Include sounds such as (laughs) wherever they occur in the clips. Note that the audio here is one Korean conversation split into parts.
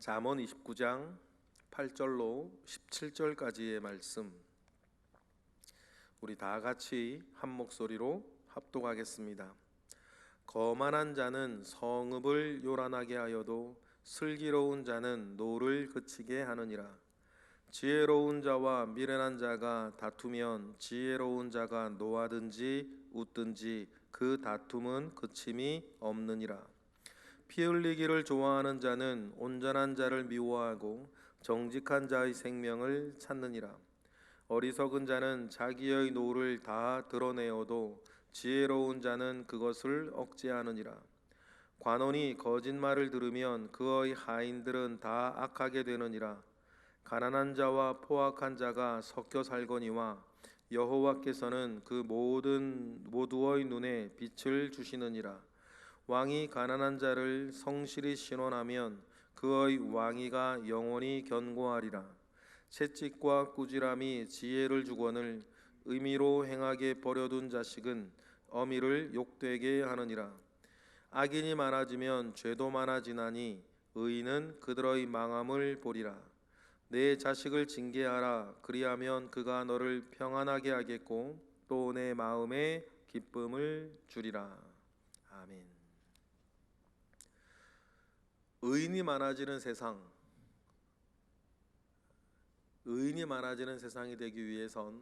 잠언 29장 8절로 17절까지의 말씀 우리 다 같이 한 목소리로 합독하겠습니다. 거만한 자는 성읍을 요란하게 하여도 슬기로운 자는 노를 그치게 하느니라. 지혜로운 자와 미련한 자가 다투면 지혜로운 자가 노하든지 웃든지 그 다툼은 그침이 없느니라. 피 흘리기를 좋아하는 자는 온전한 자를 미워하고 정직한 자의 생명을 찾느니라. 어리석은 자는 자기의 노를 다 드러내어도 지혜로운 자는 그것을 억제하느니라. 관원이 거짓말을 들으면 그의 하인들은 다 악하게 되느니라. 가난한 자와 포악한 자가 섞여 살거니와 여호와께서는 그 모든 모두의 눈에 빛을 주시느니라. 왕이 가난한 자를 성실히 신원하면 그의 왕위가 영원히 견고하리라. 채찍과 꾸지람이 지혜를 주거늘 의미로 행하게 버려둔 자식은 어미를 욕되게 하느니라. 악인이 많아지면 죄도 많아지나니 의인은 그들의 망함을 보리라. 내 자식을 징계하라. 그리하면 그가 너를 평안하게 하겠고 또 내 마음에 기쁨을 주리라. 아멘. 의인이 많아지는 세상, 의인이 많아지는 세상이 되기 위해선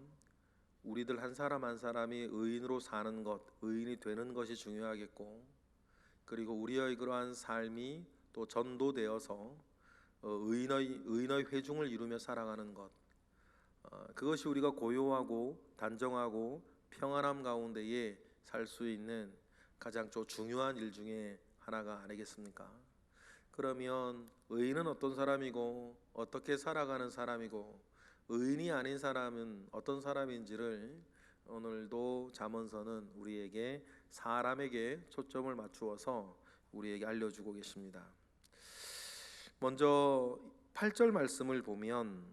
우리들 한 사람 한 사람이 의인으로 사는 것, 의인이 되는 것이 중요하겠고, 그리고 우리의 그러한 삶이 또 전도되어서 어, 의인의 의인의 회중을 이루며 살아가는 것, 어, 그것이 우리가 고요하고 단정하고 평안함 가운데에 살 수 있는 가장 좀 중요한 일 중에 하나가 아니겠습니까? 그러면 의인은 어떤 사람이고 어떻게 살아가는 사람이고 의인이 아닌 사람은 어떤 사람인지를 오늘도 잠언서는 우리에게 사람에게 초점을 맞추어서 우리에게 알려주고 계십니다. 먼저 8절 말씀을 보면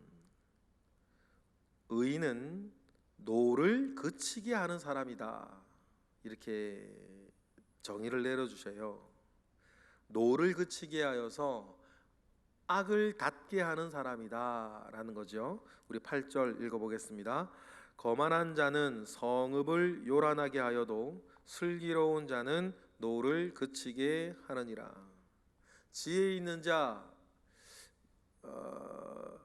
의인은 노를 그치게 하는 사람이다. 이렇게 정의를 내려 주셔요. 노를 그치게 하여서 악을 닫게 하는 사람이다라는 거죠. 우리 8절 읽어 보겠습니다. 거만한 자는 성읍을 요란하게 하여도 슬기로운 자는 노를 그치게 하느니라. 지혜 있는 자 어,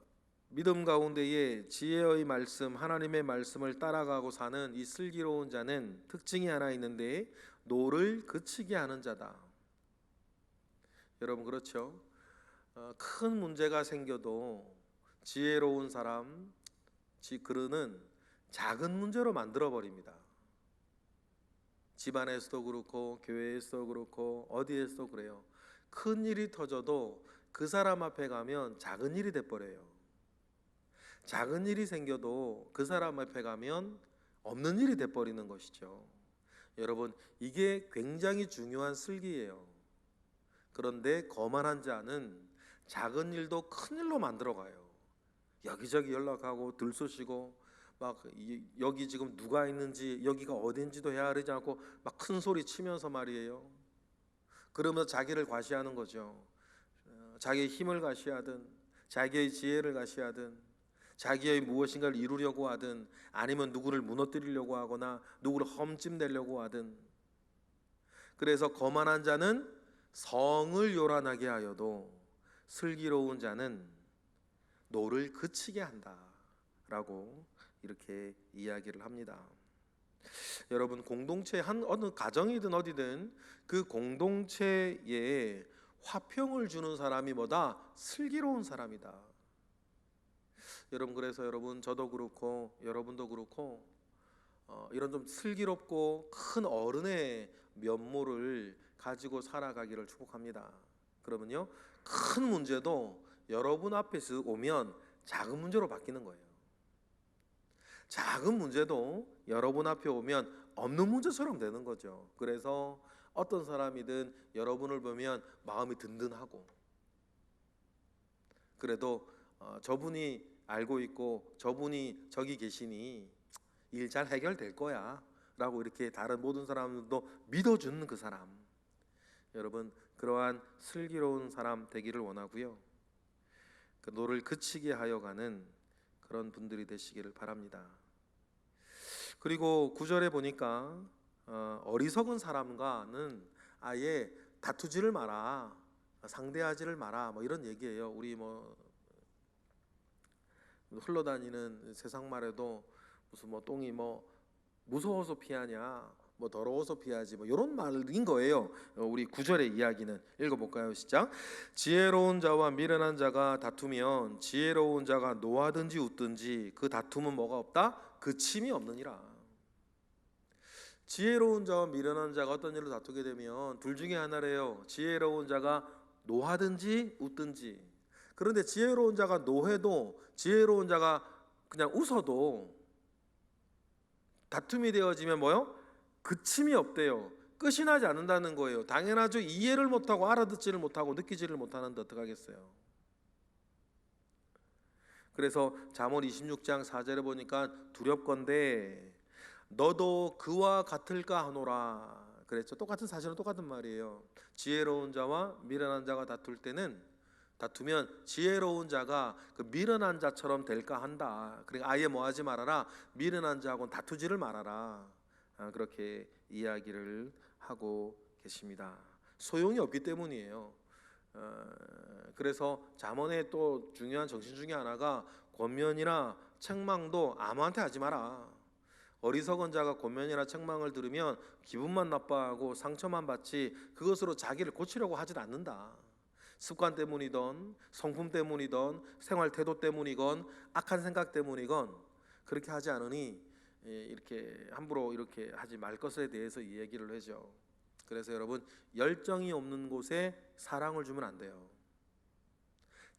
믿음 가운데에 지혜의 말씀 하나님의 말씀을 따라가고 사는 이 슬기로운 자는 특징이 하나 있는데 노를 그치게 하는 자다. 여러분 그렇죠? 어, 큰 문제가 생겨도 지혜로운 사람, 지 그르는 작은 문제로 만들어 버립니다. 집안에서도 그렇고 교회에서도 그렇고 어디에서도 그래요. 큰 일이 터져도 그 사람 앞에 가면 작은 일이 돼 버려요. 작은 일이 생겨도 그 사람 앞에 가면 없는 일이 돼 버리는 것이죠. 여러분 이게 굉장히 중요한 슬기예요. 그런데 거만한 자는 작은 일도 큰 일로 만들어 가요. 여기저기 연락하고 들쑤시고 막 여기 지금 누가 있는지 여기가 어딘지도 헤아리지 않고 막 큰 소리 치면서 말이에요. 그러면서 자기를 과시하는 거죠. 어, 자기의 힘을 과시하든 자기의 지혜를 과시하든 자기의 무엇인가를 이루려고 하든 아니면 누구를 무너뜨리려고 하거나 누구를 험찜내려고 하든 그래서 거만한 자는 성을 요란하게 하여도 슬기로운 자는 노를 그치게 한다라고 이렇게 이야기를 합니다. 여러분 공동체 한 어느 가정이든 어디든 그 공동체에 화평을 주는 사람이 뭐다 슬기로운 사람이다. 여러분 그래서 여러분 저도 그렇고 여러분도 그렇고 어, 이런 좀 슬기롭고 큰 어른의 면모를 가지고 살아가기를 축복합니다. 그러면요 큰 문제도 여러분 앞에서 오면 작은 문제로 바뀌는 거예요. 작은 문제도 여러분 앞에 오면 없는 문제처럼 되는 거죠. 그래서 어떤 사람이든 여러분을 보면 마음이 든든하고 그래도 어, 저분이 알고 있고 저분이 저기 계시니 일 잘 해결될 거야 라고 이렇게 다른 모든 사람들도 믿어주는 그 사람 여러분 그러한 슬기로운 사람 되기를 원하고요 그 노를 그치게 하여가는 그런 분들이 되시기를 바랍니다. 그리고 구절에 보니까 어, 어리석은 사람과는 아예 다투지를 마라, 상대하지를 마라, 뭐 이런 얘기예요. 우리 뭐 흘러다니는 세상 말에도 무슨 뭐 똥이 뭐 무서워서 피하냐, 뭐 더러워서 피하지, 뭐 이런 말인 거예요. 어, 우리 구절의 이야기는 읽어볼까요? 시작. 지혜로운 자와 미련한 자가 다투면 지혜로운 자가 노하든지 웃든지 그 다툼은 뭐가 없다? 그침이 없느니라. 지혜로운 자와 미련한 자가 어떤 일로 다투게 되면 둘 중에 하나래요. 지혜로운 자가 노하든지 웃든지. 그런데 지혜로운 자가 노해도 지혜로운 자가 그냥 웃어도 다툼이 되어지면 뭐요? 그침이 없대요. 끝이 나지 않는다는 거예요. 당연하죠. 이해를 못하고 알아듣지를 못하고 느끼지를 못하는데 어떡하겠어요. 그래서 잠언 26장 4절에 보니까 두렵건대 너도 그와 같을까 하노라 그랬죠. 똑같은 사실은 똑같은 말이에요. 지혜로운 자와 미련한 자가 다툴 때는 다투면 지혜로운 자가 그 미련한 자처럼 될까 한다. 그러니까 아예 뭐 하지 말아라. 미련한 자하고는 다투지를 말아라. 아, 그렇게 이야기를 하고 계십니다. 소용이 없기 때문이에요. 어, 그래서 잠언의 또 중요한 정신 중에 하나가 권면이나 책망도 아무한테 하지 마라. 어리석은 자가 권면이나 책망을 들으면 기분만 나빠하고 상처만 받지 그것으로 자기를 고치려고 하진 않는다. 습관 때문이든 성품 때문이든 생활 태도 때문이건 악한 생각 때문이건 그렇게 하지 않으니 예, 이렇게 함부로 이렇게 하지 말 것에 대해서 이 얘기를 하죠. 그래서 여러분 열정이 없는 곳에 사랑을 주면 안 돼요.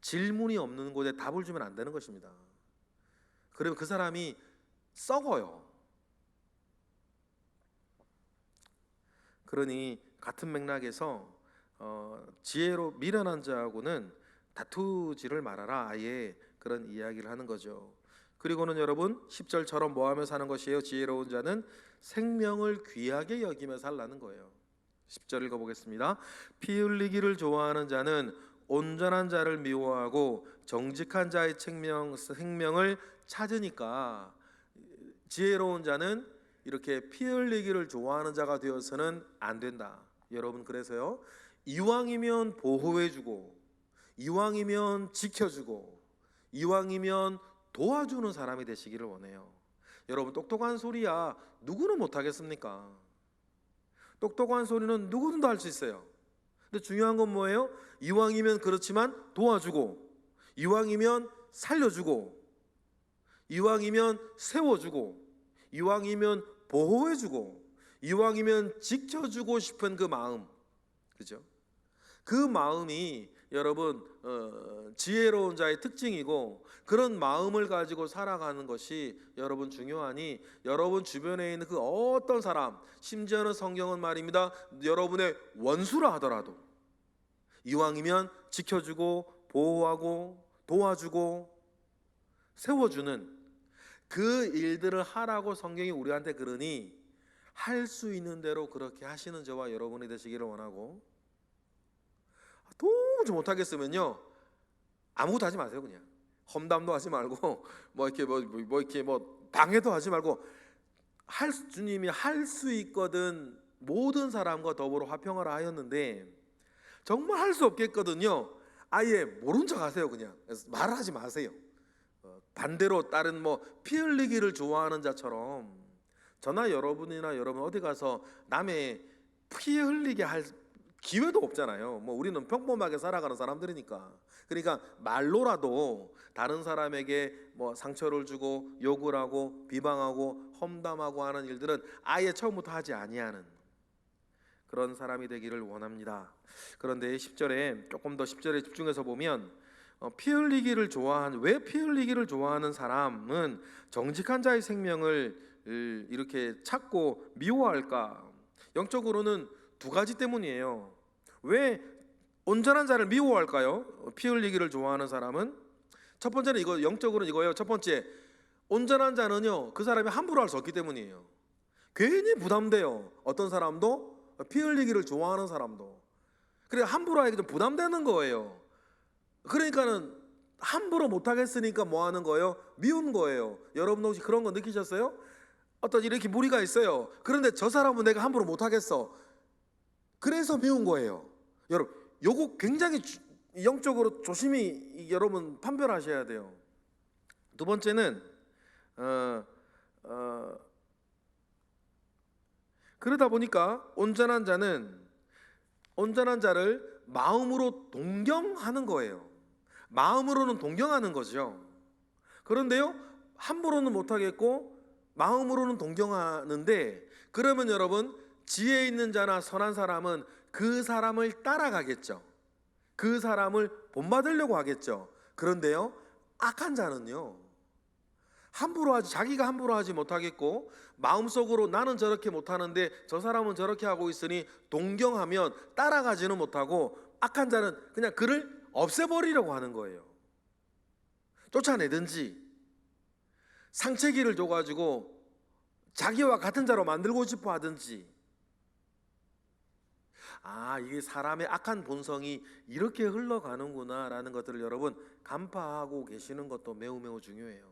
질문이 없는 곳에 답을 주면 안 되는 것입니다. 그러면 그 사람이 썩어요. 그러니 같은 맥락에서 어, 지혜로 미련한 자하고는 다투지를 말아라 아예 그런 이야기를 하는 거죠. 그리고는 여러분 10절처럼 뭐 하며 사는 것이에요? 지혜로운 자는 생명을 귀하게 여기며 살라는 거예요. 10절 읽어 보겠습니다. 피 흘리기를 좋아하는 자는 온전한 자를 미워하고 정직한 자의 생명, 생명을 찾으니까 지혜로운 자는 이렇게 피 흘리기를 좋아하는 자가 되어서는 안 된다. 여러분 그래서요. 이왕이면 보호해주고 이왕이면 지켜주고 이왕이면 도와주는 사람이 되시기를 원해요. 여러분 똑똑한 소리야 누구는 못 하겠습니까? 똑똑한 소리는 누구든도 할 수 있어요. 근데 중요한 건 뭐예요? 이왕이면 그렇지만 도와주고 이왕이면 살려주고 이왕이면 세워주고 이왕이면 보호해주고 이왕이면 지켜주고 싶은 그 마음 그죠? 그 마음이 여러분 어, 지혜로운 자의 특징이고 그런 마음을 가지고 살아가는 것이 여러분 중요하니 여러분 주변에 있는 그 어떤 사람 심지어는 성경은 말입니다. 여러분의 원수라 하더라도 이왕이면 지켜주고 보호하고 도와주고 세워주는 그 일들을 하라고 성경이 우리한테 그러니 할 수 있는 대로 그렇게 하시는 저와 여러분이 되시기를 원하고 도무지 못하겠으면요. 아무것도 하지 마세요 그냥. 험담도 하지 말고 (laughs) 뭐 이렇게 뭐, 뭐 이렇게 뭐 방해도 하지 말고 할 수- 주님이 할 수 있거든 모든 사람과 더불어 화평하라 하였는데 정말 할 수 없겠거든요. 아예 모른 척 하세요 그냥. 그래서 말을 하지 마세요. 어, 반대로 다른 뭐 피 흘리기를 좋아하는 자처럼 저나 여러분이나 여러분 어디 가서 남의 피 흘리게 할 기회도 없잖아요. 뭐 우리는 평범하게 살아가는 사람들이니까. 그러니까 말로라도 다른 사람에게 뭐 상처를 주고 욕을 하고 비방하고 험담하고 하는 일들은 아예 처음부터 하지 아니하는 그런 사람이 되기를 원합니다. 그런데 10절에 조금 더 10절에 집중해서 보면 어, 피 흘리기를 좋아하는 왜피 흘리기를 좋아하는 사람은 정직한 자의 생명을 을, 이렇게 찾고 미워할까? 영적으로는 두 가지 때문이에요. 왜 온전한 자를 미워할까요? 피 흘리기를 좋아하는 사람은 첫 번째는 이거 영적으로는 이거예요. 첫 번째 온전한 자는요 그 사람이 함부로 할 수 없기 때문이에요. 괜히 부담돼요. 어떤 사람도 피 흘리기를 좋아하는 사람도 그래 함부로 하기 좀 부담되는 거예요. 그러니까는 함부로 못 하겠으니까 뭐 하는 거예요? 미운 거예요. 여러분 혹시 그런 거 느끼셨어요? 어떤 이렇게 무리가 있어요. 그런데 저 사람은 내가 함부로 못 하겠어. 그래서 미운 거예요. 여러분, 요거 굉장히 주- 영적으로 조심히 여러분 판별하셔야 돼요. 두 번째는 어, 어, 그러다 보니까 온전한 자는 온전한 자를 마음으로 동경하는 거예요. 마음으로는 동경하는 거죠. 그런데요, 함부로는 못하겠고 마음으로는 동경하는데 그러면 여러분 지혜 있는 자나 선한 사람은 그 사람을 따라가겠죠. 그 사람을 본받으려고 하겠죠. 그런데요, 악한 자는요. 함부로 하지 자기가 함부로 하지 못하겠고 마음속으로 나는 저렇게 못하는데 저 사람은 저렇게 하고 있으니 동경하면 따라가지는 못하고 악한 자는 그냥 그를 없애버리려고 하는 거예요. 쫓아내든지 상체기를 줘가지고 자기와 같은 자로 만들고 싶어 하든지 아 이게 사람의 악한 본성이 이렇게 흘러가는구나라는 것들을 여러분 간파하고 계시는 것도 매우 매우 중요해요.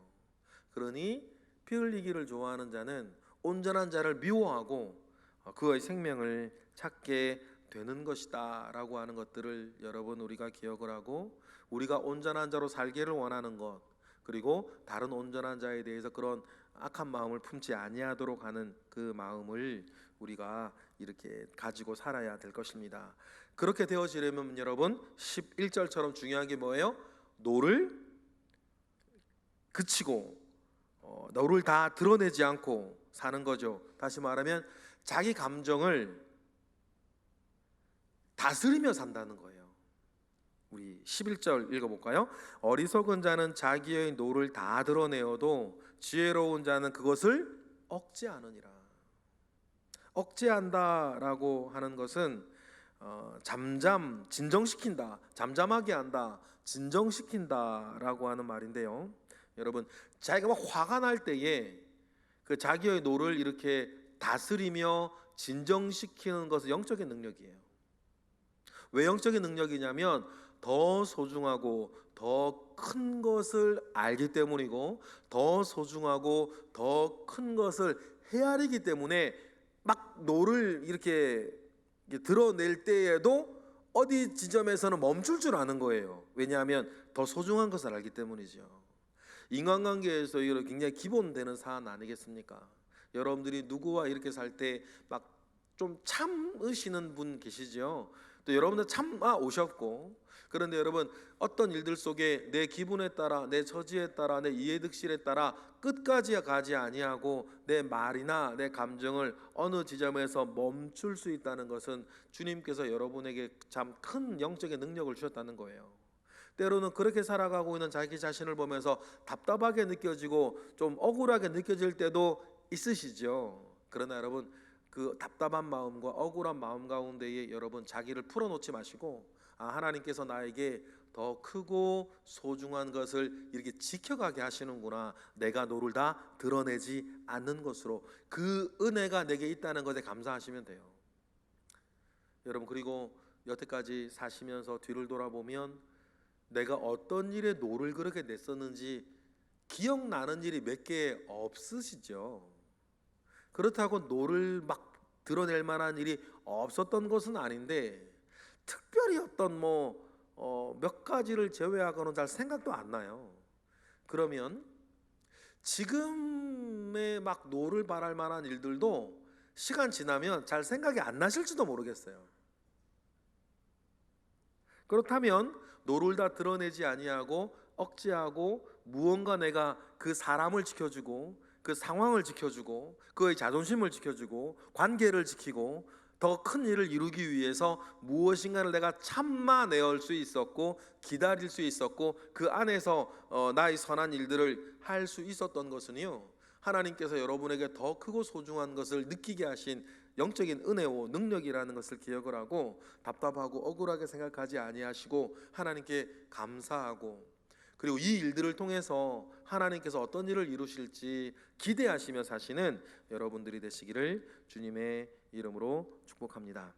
그러니 피 흘리기를 좋아하는 자는 온전한 자를 미워하고 어, 그의 생명을 찾게 되는 것이다라고 하는 것들을 여러분 우리가 기억을 하고 우리가 온전한 자로 살기를 원하는 것 그리고 다른 온전한 자에 대해서 그런 악한 마음을 품지 아니하도록 하는 그 마음을 우리가 이렇게 가지고 살아야 될 것입니다. 그렇게 되어지려면 여러분 11절처럼 중요한 게 뭐예요? 노를 그치고 어, 너를 다 드러내지 않고 사는 거죠. 다시 말하면 자기 감정을 다스리며 산다는 거예요. 우리 11절 읽어볼까요? 어리석은 자는 자기의 노를 다 드러내어도 지혜로운 자는 그것을 억제하느니라. 억제한다라고 하는 것은 어, 잠잠 진정시킨다, 잠잠하게 한다, 진정시킨다라고 하는 말인데요. 여러분 자기가 막 화가 날 때에 그 자기의 노를 이렇게 다스리며 진정시키는 것은 영적인 능력이에요. 왜 영적인 능력이냐면 더 소중하고 더 큰 것을 알기 때문이고 더 소중하고 더 큰 것을 헤아리기 때문에 막 노를 이렇게 드러낼 때에도 어디 지점에서는 멈출 줄 아는 거예요. 왜냐하면 더 소중한 것을 알기 때문이죠. 인간관계에서 이런 굉장히 기본되는 사안 아니겠습니까? 여러분들이 누구와 이렇게 살 때 막 좀 참으시는 분 계시죠? 또 여러분들 참아 오셨고 그런데 여러분 어떤 일들 속에 내 기분에 따라 내 처지에 따라 내 이해득실에 따라 끝까지 가지 아니하고 내 말이나 내 감정을 어느 지점에서 멈출 수 있다는 것은 주님께서 여러분에게 참 큰 영적인 능력을 주셨다는 거예요. 때로는 그렇게 살아가고 있는 자기 자신을 보면서 답답하게 느껴지고 좀 억울하게 느껴질 때도 있으시죠. 그러나 여러분 그 답답한 마음과 억울한 마음 가운데에 여러분 자기를 풀어놓지 마시고 아 하나님께서 나에게 더 크고 소중한 것을 이렇게 지켜가게 하시는구나. 내가 노를 다 드러내지 않는 것으로 그 은혜가 내게 있다는 것에 감사하시면 돼요. 여러분 그리고 여태까지 사시면서 뒤를 돌아보면 내가 어떤 일에 노를 그렇게 냈었는지 기억나는 일이 몇 개 없으시죠. 그렇다고 노를 막 드러낼 만한 일이 없었던 것은 아닌데 특별히 어떤 뭐 어, 몇 가지를 제외하고는 잘 생각도 안 나요. 그러면 지금의 막 노를 바랄 만한 일들도 시간 지나면 잘 생각이 안 나실지도 모르겠어요. 그렇다면 노를 다 드러내지 아니하고 억제하고 무언가 내가 그 사람을 지켜주고 그 상황을 지켜주고 그의 자존심을 지켜주고 관계를 지키고 더 큰 일을 이루기 위해서 무엇인가를 내가 참아내올 수 있었고 기다릴 수 있었고 그 안에서 어, 나의 선한 일들을 할 수 있었던 것은요. 하나님께서 여러분에게 더 크고 소중한 것을 느끼게 하신 영적인 은혜와 능력이라는 것을 기억을 하고 답답하고 억울하게 생각하지 아니하시고 하나님께 감사하고 그리고 이 일들을 통해서 하나님께서 어떤 일을 이루실지 기대하시며 사시는 여러분들이 되시기를 주님의 이름으로 축복합니다.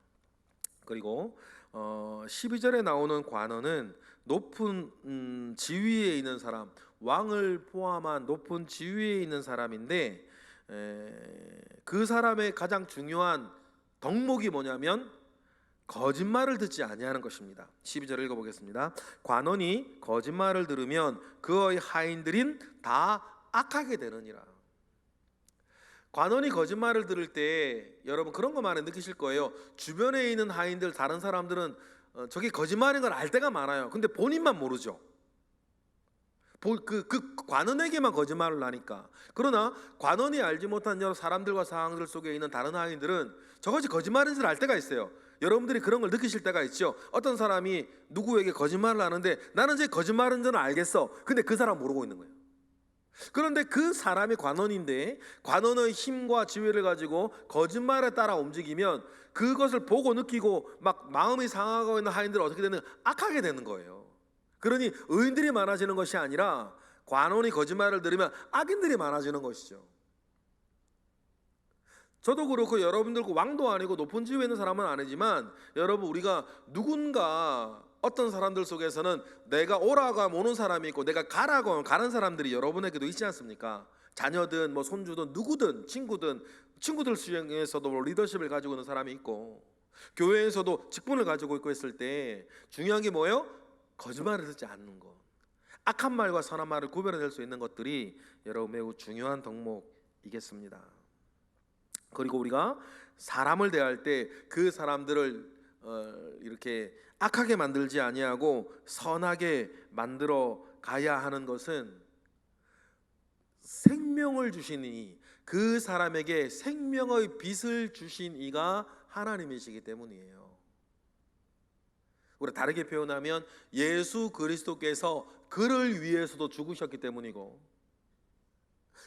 그리고 어, 12절에 나오는 관원은 높은 음, 지위에 있는 사람, 왕을 포함한 높은 지위에 있는 사람인데 에, 그 사람의 가장 중요한 덕목이 뭐냐면 거짓말을 듣지 아니하는 것입니다. 12절 읽어보겠습니다. 관원이 거짓말을 들으면 그의 하인들인 다 악하게 되느니라. 관원이 거짓말을 들을 때 여러분 그런 거 많이 느끼실 거예요. 주변에 있는 하인들 다른 사람들은 어, 저게 거짓말인 걸 알 때가 많아요. 근데 본인만 모르죠. 보- 그, 그 관원에게만 거짓말을 하니까. 그러나 관원이 알지 못한 여러 사람들과 상황들 속에 있는 다른 하인들은 저것이 거짓말인 줄 알 때가 있어요. 여러분들이 그런 걸 느끼실 때가 있죠. 어떤 사람이 누구에게 거짓말을 하는데 나는 제 거짓말인 줄 알겠어. 근데 그 사람 모르고 있는 거예요. 그런데 그 사람이 관원인데 관원의 힘과 지위를 가지고 거짓말에 따라 움직이면 그것을 보고 느끼고 막 마음이 상하고 있는 하인들은 어떻게 되는 악하게 되는 거예요. 그러니 의인들이 많아지는 것이 아니라 관원이 거짓말을 들으면 악인들이 많아지는 것이죠. 저도 그렇고 여러분들 그 왕도 아니고 높은 지위에 있는 사람은 아니지만 여러분 우리가 누군가 어떤 사람들 속에서는 내가 오라고 오는 사람이 있고 내가 가라고 하면 가는 사람들이 여러분에게도 있지 않습니까? 자녀든 뭐 손주든 누구든 친구든 친구들 중에서도 뭐 리더십을 가지고 있는 사람이 있고 교회에서도 직분을 가지고 있고 했을 때 중요한 게 뭐예요? 거짓말을 듣지 않는 것. 악한 말과 선한 말을 구별해낼 수 있는 것들이 여러분 매우 중요한 덕목이겠습니다. 그리고 우리가 사람을 대할 때 그 사람들을 어, 이렇게 악하게 만들지 아니하고 선하게 만들어 가야 하는 것은 생명을 주신 이, 그 사람에게 생명의 빛을 주신 이가 하나님이시기 때문이에요. 우리 다르게 표현하면 예수 그리스도께서 그를 위해서도 죽으셨기 때문이고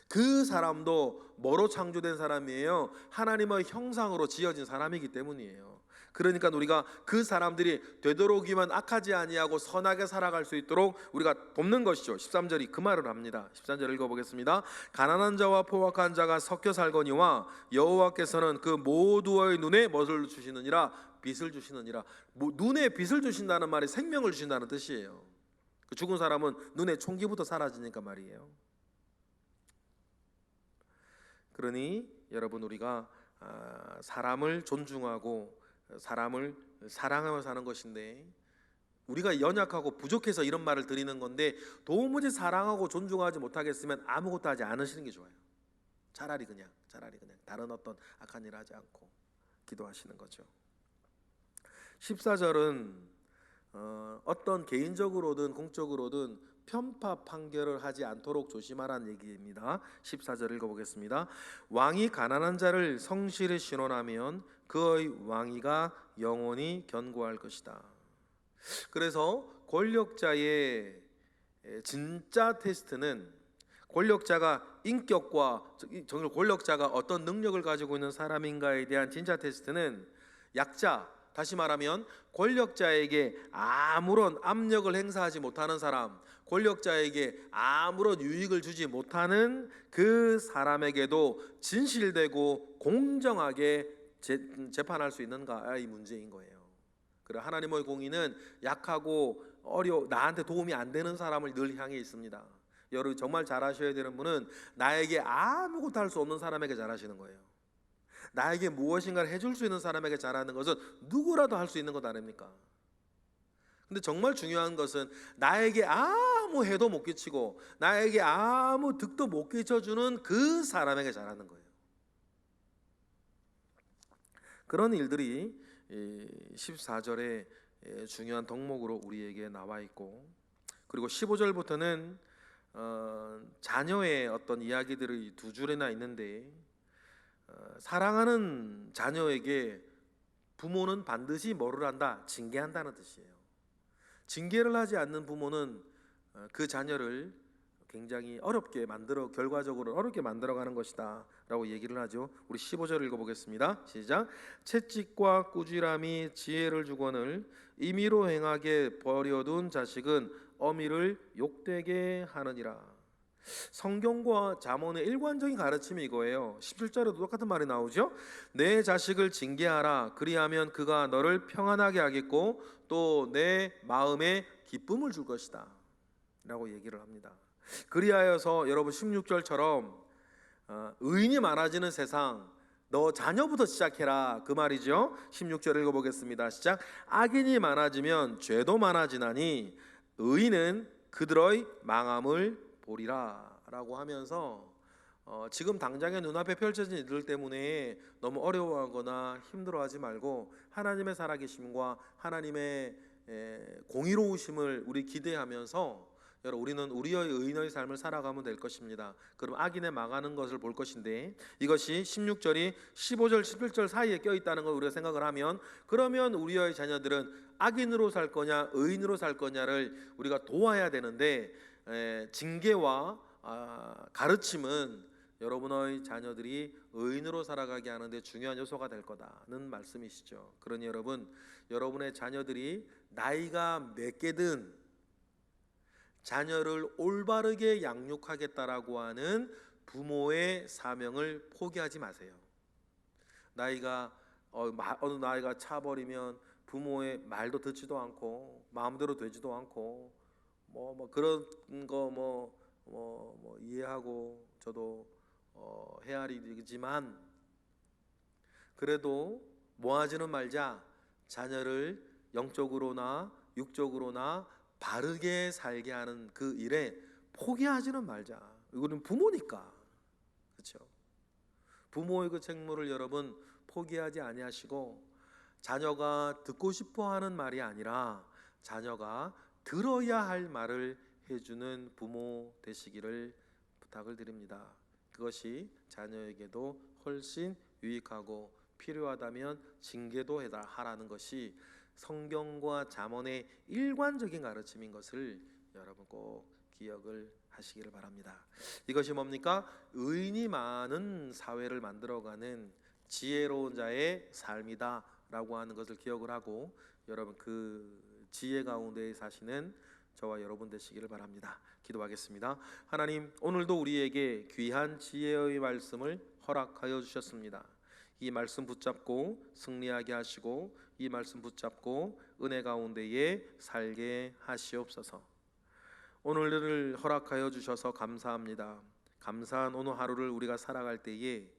그 사람도 뭐로 창조된 사람이에요? 하나님의 형상으로 지어진 사람이기 때문이에요. 그러니까 우리가 그 사람들이 되도록이면 악하지 아니하고 선하게 살아갈 수 있도록 우리가 돕는 것이죠. 13절이 그 말을 합니다. 13절 읽어보겠습니다. 가난한 자와 포악한 자가 섞여 살거니와 여호와께서는 그 모두의 눈에 무엇을 주시느니라 빛을 주시느니라. 뭐, 눈에 빛을 주신다는 말이 생명을 주신다는 뜻이에요. 그 죽은 사람은 눈에 총기부터 사라지니까 말이에요. 그러니 여러분 우리가 아, 사람을 존중하고 사람을 사랑하며 사는 것인데 우리가 연약하고 부족해서 이런 말을 드리는 건데 도무지 사랑하고 존중하지 못하겠으면 아무것도 하지 않으시는 게 좋아요. 차라리 그냥 차라리 그냥 다른 어떤 악한 일을 하지 않고 기도하시는 거죠. 14절은 어, 어떤 개인적으로든 공적으로든 편파 판결을 하지 않도록 조심하라는 얘기입니다. 14절 읽어보겠습니다. 왕이 가난한 자를 성실히 신원하면 그의 왕위가 영원히 견고할 것이다. 그래서 권력자의 진짜 테스트는 권력자가 인격과 정말 권력자가 어떤 능력을 가지고 있는 사람인가에 대한 진짜 테스트는 약자 다시 말하면 권력자에게 아무런 압력을 행사하지 못하는 사람, 권력자에게 아무런 유익을 주지 못하는 그 사람에게도 진실되고 공정하게 재, 재판할 수 있는가의 문제인 거예요. 그래 하나님의 공의는 약하고 어려 나한테 도움이 안 되는 사람을 늘 향해 있습니다. 여러분 정말 잘하셔야 되는 분은 나에게 아무것도 할 수 없는 사람에게 잘하시는 거예요. 나에게 무엇인가를 해줄 수 있는 사람에게 잘하는 것은 누구라도 할 수 있는 것 아닙니까? 근데 정말 중요한 것은 나에게 아무 해도 못 끼치고 나에게 아무 득도 못 끼쳐주는 그 사람에게 잘하는 거예요. 그런 일들이 14절에 중요한 덕목으로 우리에게 나와 있고 그리고 15절부터는 어, 자녀의 어떤 이야기들이 두 줄이나 있는데 어, 사랑하는 자녀에게 부모는 반드시 뭐를 한다? 징계한다는 뜻이에요. 징계를 하지 않는 부모는 어, 그 자녀를 굉장히 어렵게 만들어 결과적으로 어렵게 만들어 가는 것이다라고 얘기를 하죠. 우리 15절 읽어 보겠습니다. 시작. 채찍과 꾸지람이 지혜를 주거늘 임의로 행하게 버려둔 자식은 어미를 욕되게 하느니라. 성경과 잠언의 일관적인 가르침이 이거예요. 17절에도 똑같은 말이 나오죠. 내 자식을 징계하라. 그리하면 그가 너를 평안하게 하겠고 또 내 마음에 기쁨을 줄 것이다. 라고 얘기를 합니다. 그리하여서 여러분 16절처럼 어, 의인이 많아지는 세상 너 자녀부터 시작해라 그 말이죠. 16절 읽어보겠습니다. 시작. 악인이 많아지면 죄도 많아지나니 의인은 그들의 망함을 보리라 라고 하면서 어, 지금 당장의 눈앞에 펼쳐진 일들 때문에 너무 어려워하거나 힘들어하지 말고 하나님의 살아계심과 하나님의 에, 공의로우심을 우리 기대하면서 여러분 우리는 우리의 의인의 삶을 살아가면 될 것입니다. 그럼 악인의 망하는 것을 볼 것인데 이것이 16절이 15절 17절 사이에 껴 있다는 걸 우리가 생각을 하면 그러면 우리의 자녀들은 악인으로 살 거냐 의인으로 살 거냐를 우리가 도와야 되는데 에, 징계와 아, 가르침은 여러분의 자녀들이 의인으로 살아가게 하는데 중요한 요소가 될 거다는 말씀이시죠. 그러니 여러분 여러분의 자녀들이 나이가 몇 개든 자녀를 올바르게 양육하겠다라고 하는 부모의 사명을 포기하지 마세요. 나이가 어, 마- 어느 나이가 차버리면 부모의 말도 듣지도 않고 마음대로 되지도 않고 뭐, 뭐 그런 거뭐 뭐, 뭐 이해하고 저도 어, 헤아리지만 그래도 모아지는 말자 자녀를 영적으로나 육적으로나 바르게 살게 하는 그 일에 포기하지는 말자. 이거는 부모니까. 그렇죠? 부모의 그 책무를 여러분 포기하지 아니하시고 자녀가 듣고 싶어 하는 말이 아니라 자녀가 들어야 할 말을 해주는 부모 되시기를 부탁을 드립니다. 그것이 자녀에게도 훨씬 유익하고 필요하다면 징계도 하라는 것이 성경과 잠언의 일관적인 가르침인 것을 여러분 꼭 기억을 하시기를 바랍니다. 이것이 뭡니까? 의인이 많은 사회를 만들어가는 지혜로운 자의 삶이다라고 하는 것을 기억을 하고 여러분 그 지혜 가운데 사시는 저와 여러분 되시기를 바랍니다. 기도하겠습니다. 하나님 오늘도 우리에게 귀한 지혜의 말씀을 허락하여 주셨습니다. 이 말씀 붙잡고 승리하게 하시고 이 말씀 붙잡고 은혜 가운데에 살게 하시옵소서. 오늘을 허락하여 주셔서 감사합니다. 감사한 오늘 하루를 우리가 살아갈 때에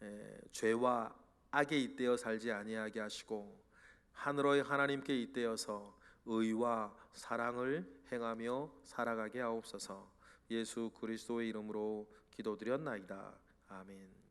에, 죄와 악에 잇대어 살지 아니하게 하시고 하늘의 하나님께 잇대어서 의와 사랑을 행하며 살아가게 하옵소서. 예수 그리스도의 이름으로 기도드렸나이다. 아멘.